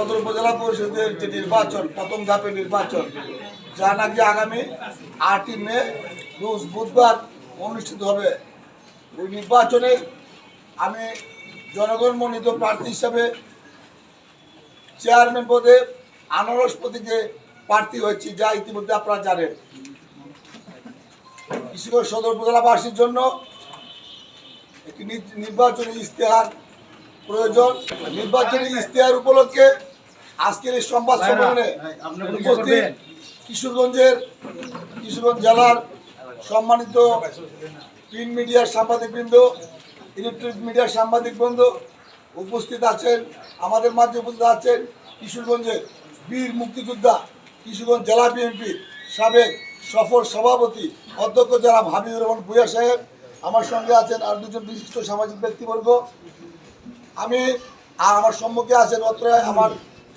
সদর উপজেলা পরিষদের যে নির্বাচন, প্রথম ধাপে নির্বাচন, যা নাকি আগামী আটই মে, রোজ বুধবার অনুষ্ঠিত হবে। ওই নির্বাচনে আমি জনগণ মনোনীত প্রার্থী হিসাবে চেয়ারম্যান পদে আনারস প্রতীকে প্রার্থী হয়েছি, যা ইতিমধ্যে আপনারা জানেন। কৃষিগঞ্জ সদর উপজেলাবাসীর জন্য একটি নির্বাচনী ইশতেহার প্রয়োজন। নির্বাচনী ইশতেহার উপলক্ষে আজকের এই সংবাদ সম্মেলনে উপস্থিত কিশোরগঞ্জের কিশোরগঞ্জ জেলার সম্মানিত প্রিন্ট মিডিয়ার সাংবাদিকবৃন্দ ইলেকট্রনিক মিডিয়ার সাংবাদিকবৃন্দ উপস্থিত আছেন আমাদের মাঝে উপস্থিত আছেন কিশোরগঞ্জের বীর মুক্তিযোদ্ধা কিশোরগঞ্জ জেলা বিএনপির সাবেক সফল সভাপতি অধ্যক্ষ জেলা হাবিবুর রহমান ভূয়া সাহেব আমার সঙ্গে আছেন আর দুজন বিশিষ্ট সামাজিক ব্যক্তিবর্গ। আমি আর আমার সম্মুখে আছেন অত্র আমার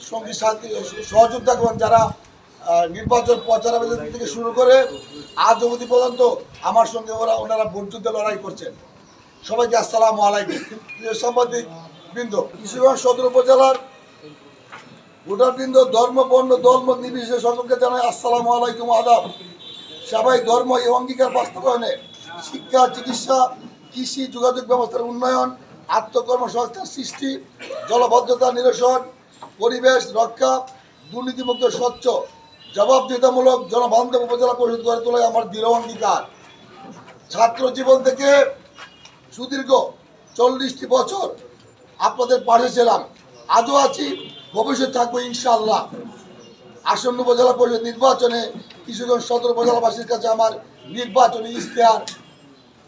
সঙ্গী সাথী সহযোগিতাগণ যারা আহ, নির্বাচন প্রচারাভিযান থেকে শুরু করে আজ অবধি পর্যন্ত আমার সঙ্গে ওরা ওনারা ভোট লড়াই করছেন। সবাইকে আসসালামু আলাইকুম। সাংবাদিক বৃন্দ কিশোরগঞ্জ সদর উপজেলার ভোটারবৃন্দ ধর্ম বর্ণ ধর্ম নির্বিশেষে সকলকে জানাই আসসালামু আলাইকুম আদাব। সবাই ধর্ম এই অঙ্গীকার বাস্তবায়নে শিক্ষা চিকিৎসা কৃষি যোগাযোগ ব্যবস্থার উন্নয়ন আত্মকর্মসংস্থান সৃষ্টি জলবদ্ধতা নিরসন পরিবেশ, রক্ষা, দুর্নীতিমুক্ত, স্বচ্ছ, জবাবদিহিতামূলক জনবান্ধব উপজেলা পরিষদ গড়ে তোলাই আমার দৃঢ় অঙ্গীকার। ছাত্র জীবন থেকে সুদীর্ঘ চল্লিশটি বছর আপনাদের পাশে ছিলাম। আজও আছি, ভবিষ্যৎ থাকব ইনশাআল্লাহ। আসন্ন উপজেলা পরিষদ নির্বাচনে কিশোরগঞ্জ সদর উপজেলাবাসীর কাছে আমার নির্বাচনী ইশতেহার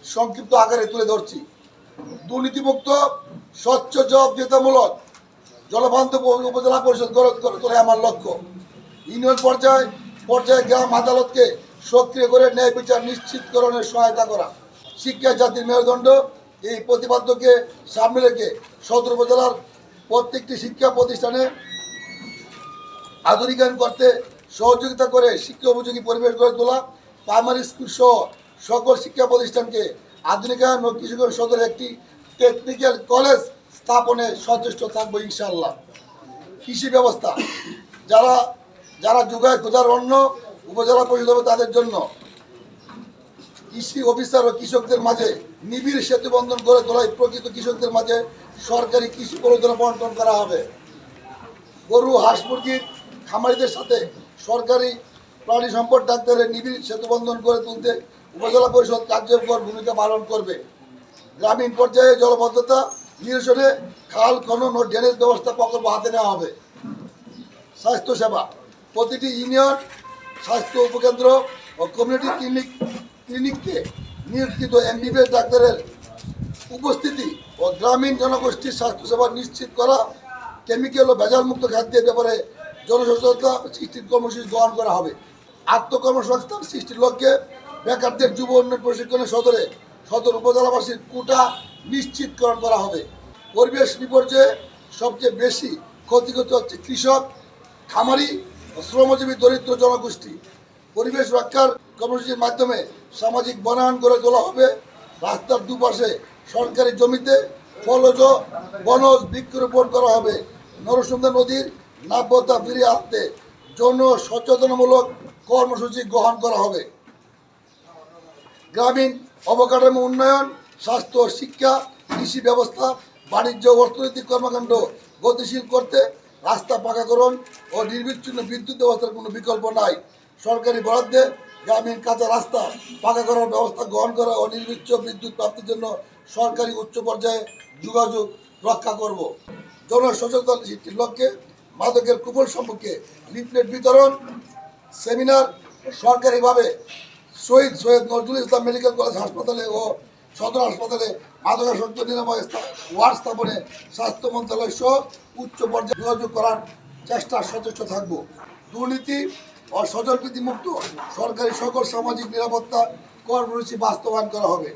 সংক্ষিপ্ত আকারে তুলে ধরছি। দুর্নীতিমুক্ত, স্বচ্ছ, জবাবদিহিতামূলক জলবান্ধব উপজেলা পরিষদ গড়ে তোলাই আমার লক্ষ্য। ইউনিয়ন পর্যায়ে পর্যায়ে গ্রাম আদালতকে সক্রিয় করে ন্যায় বিচার নিশ্চিতকরণের সহায়তা করা। শিক্ষা জাতির মেরুদণ্ড, এই প্রতিপাদ্যকে সামনে রেখে সদর উপজেলার প্রত্যেকটি শিক্ষা প্রতিষ্ঠানে আধুনিকায়ন করতে সহযোগিতা করে শিক্ষা উপযোগী পরিবেশ গড়ে তোলা প্রাইমারি স্কুল সহ সকল শিক্ষা প্রতিষ্ঠানকে আধুনিকায়ন ও কৃষিগঞ্জ সদরে একটি টেকনিক্যাল কলেজ স্থাপনে সচেষ্ট থাকব ইনশাল্লাহ কৃষি ব্যবস্থা, যারা যারা যোগায় খোঁজার অন্য উপজেলা পরিষদ হবে তাদের জন্য কৃষি অফিসার ও কৃষকদের মাঝে নিবিড় সেতু বন্ধন করে তোলায় প্রকৃত কৃষকদের মাঝে সরকারি কৃষি প্রযোজনা বন্টন করা হবে। গরু, হাঁস মুরগির খামারিদের সাথে সরকারি প্রাণী সম্পদ ডাক্তারের নিবিড় সেতু বন্ধন করে তুলতে উপজেলা পরিষদ কার্যকর ভূমিকা পালন করবে। গ্রামীণ পর্যায়ে জলবদ্ধতা নিরসনে খাল, খনন ও ড্রেনেজ ব্যবস্থা প্রকল্প হাতে নেওয়া হবে। স্বাস্থ্যসেবা প্রতিটি ইউনিয়ন, স্বাস্থ্য উপকেন্দ্র ও কমিউনিটি ক্লিনিক ক্লিনিককে নিয়োজিত এমবিবিএস ডাক্তারের উপস্থিতি ও গ্রামীণ জনগোষ্ঠীর স্বাস্থ্যসেবা নিশ্চিত করা কেমিক্যাল ও ভেজালমুক্ত খাদ্যের ব্যাপারে জনসচেতনতা সৃষ্টির কর্মসূচি গ্রহণ করা হবে। আত্মকর্মসংস্থান সৃষ্টির লক্ষ্যে বেকারদের যুব উন্নয়ন প্রশিক্ষণের সদরে সদর উপজেলাবাসীর কোটা নিশ্চিতকরণ করা হবে। পরিবেশ বিপর্যয়ে সবচেয়ে বেশি ক্ষতিগ্রস্ত হচ্ছে কৃষক, খামারি শ্রমজীবী দরিদ্র জনগোষ্ঠী। পরিবেশ রক্ষার কর্মসূচির মাধ্যমে সামাজিক বনায়ন করে তোলা হবে। রাস্তার দুপাশে সরকারি জমিতে ফলজ বনজ বৃক্ষরোপণ করা হবে। নরসুন্দর নদীর নাব্যতা ফিরিয়ে আনতে যৌন সচেতনমূলক কর্মসূচি গ্রহণ করা হবে। গ্রামীণ অবকাঠামো উন্নয়ন স্বাস্থ্য, শিক্ষা, কৃষি ব্যবস্থা, বাণিজ্য, অর্থনৈতিক কর্মকাণ্ড গতিশীল করতে রাস্তা পাকাকরণ ও নির্বিচ্ছিন্ন বিদ্যুৎ ব্যবস্থার কোনো বিকল্প নাই। সরকারি বরাদ্দে গ্রামীণ কাঁচা রাস্তা পাকা করার ব্যবস্থা গ্রহণ করা ও নির্বিচ্ছ বিদ্যুৎ প্রাপ্তির জন্য সরকারি উচ্চ পর্যায়ে যোগাযোগ রক্ষা করব। জনসচেতনতা সৃষ্টির লক্ষ্যে মাদকের কুফল সম্পর্কে লিফলেট বিতরণ, সেমিনার, সরকারিভাবে শহীদ সৈয়দ নজরুল ইসলাম মেডিকেল কলেজ হাসপাতালে ও সদর হাসপাতালে মাদকাসক্ত নিরাময় ওয়ার্ড স্থাপনে স্বাস্থ্য মন্ত্রণালয় সহ উচ্চ পর্যায়ে যোগাযোগ করার চেষ্টা সচেষ্ট থাকব। দুর্নীতি ও মুক্ত সরকারি সকল সামাজিক নিরাপত্তা কর্মসূচি বাস্তবায়ন করা হবে।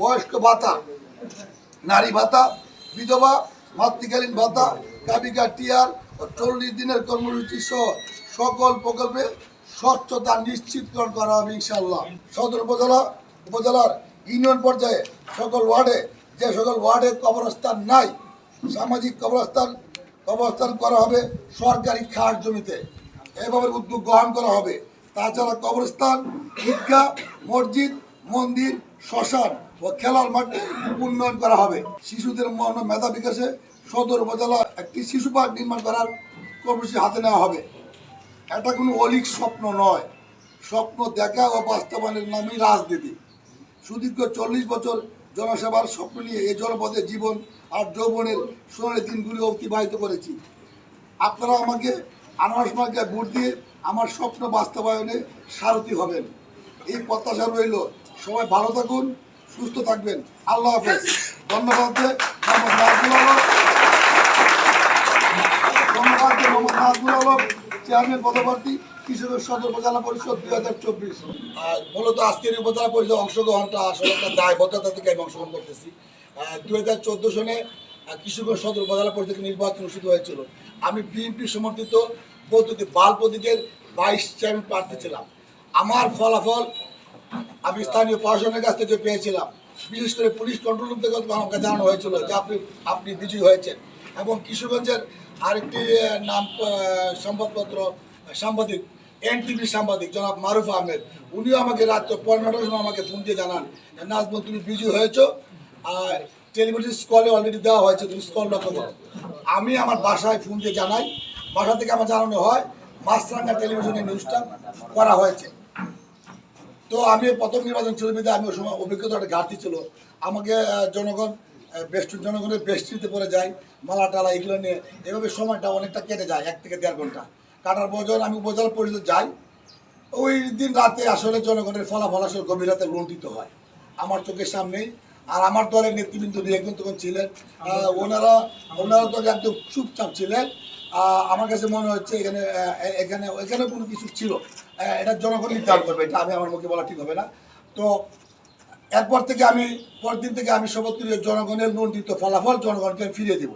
বয়স্ক ভাতা, নারী ভাতা, বিধবা, মাতৃকালীন ভাতা, কাবিকা, টিয়ার ও চল্লিশ দিনের কর্মসূচি সহ সকল প্রকল্পে স্বচ্ছতা নিশ্চিতকরণ করা হবে ইনশাল্লাহ সদর উপজেলা, উপজেলার ইউনিয়ন পর্যায়ে সকল ওয়ার্ডে, যে সকল ওয়ার্ডে কবরস্থান নাই, সামাজিক কবরস্থান কবরস্থান করা হবে সরকারি খাস জমিতে। এভাবে উদ্যোগ গ্রহণ করা হবে। তাছাড়া কবরস্থান, ঈদগাহ, মসজিদ, মন্দির, শ্মশান ও খেলার মাঠে উন্নয়ন করা হবে। শিশুদের মন মেধা বিকাশে সদর উপজেলা একটি শিশু পার্ক নির্মাণ করার কর্মসূচি হাতে নেওয়া হবে। এটা কোনো অলিক স্বপ্ন নয়। স্বপ্ন দেখা ও বাস্তবায়নের নামই রাজনীতি। সুদীর্ঘ চল্লিশ বছর জনসেবার স্বপ্ন নিয়ে এই জনপদে জীবন আর যৌবনের সোনালি দিনগুলি অতিবাহিত করেছি। আপনারা আমাকে আনারস মার্কে ভোট দিয়ে আমার স্বপ্ন বাস্তবায়নে সারথি হবেন। এই প্রত্যাশা রইল। সবাই ভালো থাকুন, সুস্থ থাকবেন। আল্লাহ হাফেজ। ধন্যবাদ ধন্যবাদ চেয়ারম্যান পদপ্রার্থী। কৃষকের সদর উপজেলা পরিষদ দুই হাজার চব্বিশ। মূলত আজকের উপজেলা পরিষদ অংশগ্রহণটা আসলে একটা দায়বদ্ধতা থেকে আমি অংশগ্রহণ করতেছি। দুই হাজার চোদ্দ সনে কৃষকের সদর উপজেলা পরিষদ নির্বাচন অনুষ্ঠিত হয়েছিল। আমি বিএনপি সমর্থিত পদ্ধতি বাল প্রতীকের ভাইস চেয়ারম্যান প্রার্থী ছিলাম। আমার ফলাফল আমি স্থানীয় প্রশাসনের কাছ থেকে পেয়েছিলাম। বিশেষ করে পুলিশ কন্ট্রোল রুম থেকে আমাকে জানানো হয়েছিল যে আপনি আপনি বিজয়ী হয়েছেন। এবং কিশোরগঞ্জের আরেকটি নাম সংবাদপত্র সাংবাদিক এনটিভি সাংবাদিক জনাব মারুফ আহমেদ। উনিও আমাকে রাত পনেরোটার সময় আমাকে ফোন দিয়ে জানান যে, নাজমুল তুমি বিজয়ী হয়েছো? আর টেলিভিশন স্কলে অলরেডি দেওয়া হয়েছে তুমি স্কল লক্ষ্য করো। আমি আমার বাসায় ফোন দিয়ে জানাই। বাসা থেকে আমার জানানো হয় মাছরাঙ্গা টেলিভিশনে নিউজটা করা হয়েছে। তো আমি প্রথম নির্বাচন ছিল বিধে আমি ওই সময় অভিজ্ঞতা একটা ঘাটতি ছিল। আমাকে জনগণ বেষ্টন জনগণের বেষ্টিতে পড়ে যায় মালা টালা এগুলো নিয়ে। এভাবে সময়টা অনেকটা কেটে যায় এক থেকে দেড় ঘণ্টা। কাটার পর আমি উপজেলা পরিষদ যাই। ওই দিন রাতে আসলে জনগণের ফলাফল আসলে গভীর রাতে লুণ্ঠিত হয়। আমার চোখের সামনেই। আর আমার দলের নেতৃবৃন্দ নিয়ে একজন তখন ছিলেন। ওনারা ওনারা তো একদম চুপচাপ ছিলেন। আমার কাছে মনে হচ্ছে এখানে এখানে এখানে কোনো কিছু ছিল। এটা জনগণ নির্ধারণ করবে। এটা আমি আমার মুখে বলা ঠিক হবে না। তো এরপর থেকে আমি, পরের দিন থেকে আমি শপথ করি জনগণের লুণ্ঠিত ফলাফল জনগণকে ফিরিয়ে দেব।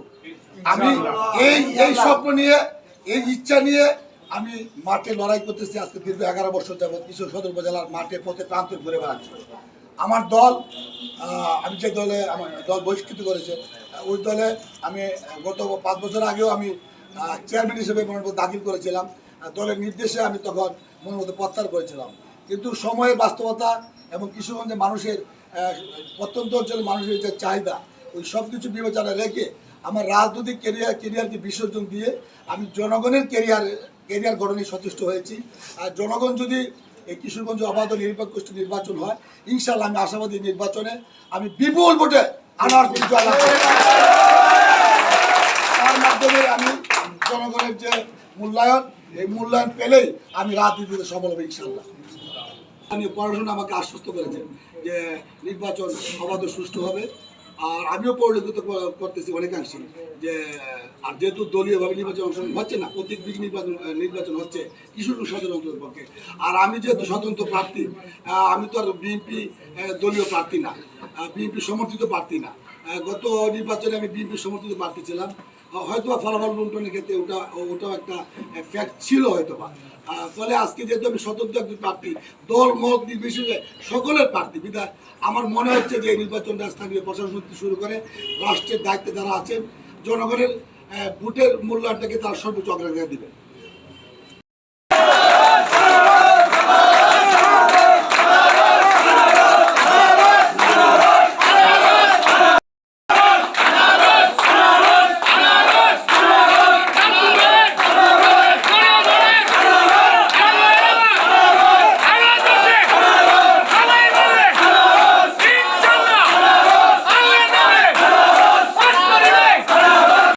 আমি এই এই স্বপ্ন নিয়ে এই ইচ্ছা নিয়ে আমি মাঠে লড়াই করতেছি, আজকে দীর্ঘ এগারো বছর যাবৎ কিশোর সদর উপজেলার মাঠে পথে প্রান্তে ঘুরে বেড়াচ্ছি। আমার দল আমি যে দলে আমার দল বহিষ্কৃত করেছে ওই দলে আমি গত পাঁচ বছর আগেও আমি চেয়ারম্যান হিসেবে মনে মতো দাখিল করেছিলাম। দলের নির্দেশে আমি তখন মতো প্রত্যাহার করেছিলাম। কিন্তু সময়ের বাস্তবতা এবং কিশোরগঞ্জের মানুষের প্রত্যন্ত অঞ্চলের মানুষের যে চাহিদা, ওই সব কিছু বিবেচনা রেখে আমার রাজনৈতিক কেরিয়ার কেরিয়ারকে বিসর্জন দিয়ে আমি জনগণের কেরিয়ার কেরিয়ার গঠনে সচেষ্ট হয়েছি। আর জনগণ যদি এই কিশোরগঞ্জ অবাধ নিরপেক্ষ নির্বাচন হয় ইনশাল্লাহ আমি আশাবাদী নির্বাচনে আমি বিপুল ভোটে আনার। তার মাধ্যমে আমি জনগণের যে মূল্যায়ন, এই মূল্যায়ন পেলেই আমি রাজনীতিতে সফল হবে ইনশাল্লাহ আমি পড়াশোনা আমাকে আশ্বস্ত করেছেন যে নির্বাচন অবাধ সুষ্ঠু হবে। আর আমিও পরিলক্ষিত করতেছি অনেকাংশে যে আর যেহেতু দলীয়ভাবে নির্বাচন অংশগ্রহণ হচ্ছে না প্রত্যেক দিক নির্বাচন নির্বাচন হচ্ছে কিশোর সদর অঞ্চলের পক্ষে। আর আমি যেহেতু স্বতন্ত্র প্রার্থী আমি তো আর বিএনপি দলীয় প্রার্থী না বিএনপি সমর্থিত প্রার্থী না। গত নির্বাচনে আমি বিএনপি সমর্থিত প্রার্থী ছিলাম। হয়তো ফলাফল বন্টনের ক্ষেত্রে ওটা ওটাও একটা ফ্যাক্ট ছিল হয়তোবা। আহ, ফলে আজকে যেহেতু আমি স্বতন্ত্র একজন প্রার্থী, দল, মত নির্বিশেষে সকলের প্রার্থী, বিধায় আমার মনে হচ্ছে যে এই নির্বাচনটা স্থানীয় প্রশাসন শুরু করে রাষ্ট্রের দায়িত্বে যারা আছেন, জনগণের ভোটের মূল্যায়নটাকে তার সর্বোচ্চ অগ্রাধিকার দিবেন।